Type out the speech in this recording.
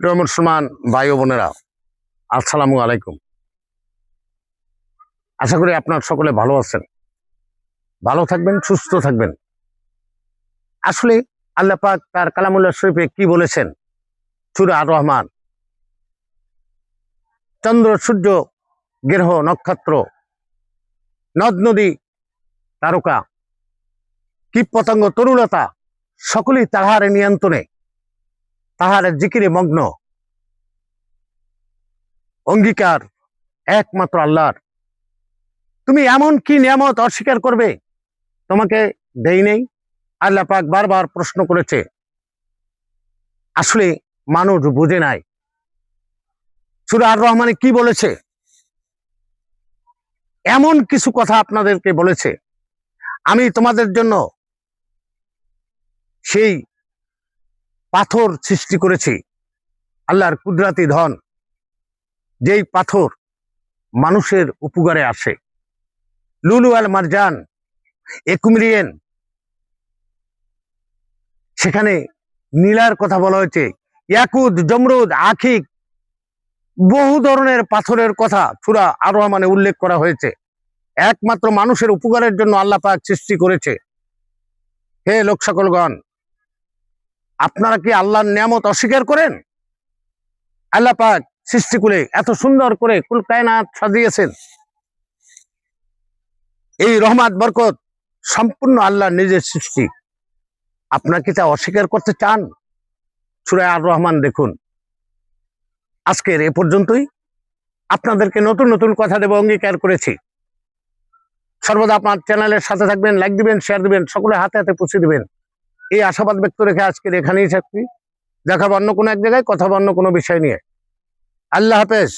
প্রিয় মুসলমান ভাই বোনেরা, আসসালামু আলাইকুম। আশা করি আপনার সকলে ভালো আছেন। ভালো থাকবেন, সুস্থ থাকবেন। আসলে আল্লাহ পাক তার কালামুল্লাহ শরীফে কি বলেছেন? সুরা আর রহমান চন্দ্র, সূর্য, গ্রহ, নক্ষত্র, নদ, নদী, তারকা, কীট, পতঙ্গ, তরুলতা, সকলেই তাহার নিয়ন্ত্রণে। তাহার জিকিরে মগ্ন। অঙ্গীকার একমাত্র আল্লাহর। তুমি এমন কি নিয়ামত অস্বীকার করবে? তোমাকে দেই নেই? আল্লাহ পাক বারবার প্রশ্ন করেছে। আসলে মানুষ বুঝে নাই। সুরা আর রহমানে কি বলেছে? এমন কিছু কথা আপনাদেরকে বলেছে। আমি তোমাদের জন্য সেই পাথর সৃষ্টি করেছি। আল্লাহর কুদরাতি ধন, যেই পাথর মানুষের উপকারে আসে। লুলু আল মারজান একুমরিয়েন সেখানে নীলার কথা বলা হয়েছে। ইয়াকুদ, জমরুদ, আখিক, বহু ধরনের পাথরের কথা সুরা আরও মানে উল্লেখ করা হয়েছে। একমাত্র মানুষের উপকারের জন্য আল্লাহ পাক সৃষ্টি করেছে। হে লোক সকলগণ আপনারা কি আল্লাহর নিয়ামত অস্বীকার করেন? আল্লাহ পাক সৃষ্টি করে এত সুন্দর করে কুল কায়নাত সাজিয়েছেন। এই রহমাত, বরকত সম্পূর্ণ আল্লাহ নিজের সৃষ্টি। আপনার কি তা অস্বীকার করতে চান? সুরায় আর রহমান দেখুন। আজকের এ পর্যন্তই। আপনাদেরকে নতুন নতুন কথা দেব, অঙ্গীকার করেছি। সর্বদা আপনার চ্যানেলের সাথে থাকবেন, লাইক দিবেন, শেয়ার দিবেন সকলে হাতে হাতে পৌঁছে দিবেন। এই আশাবাদ ব্যক্ত রেখে আজকের এখানেই থাকছি। দেখাবো অন্য কোনো এক জায়গায়, কথা অন্য কোনো বিষয় নিয়ে। আল্লাহ হাফেজ।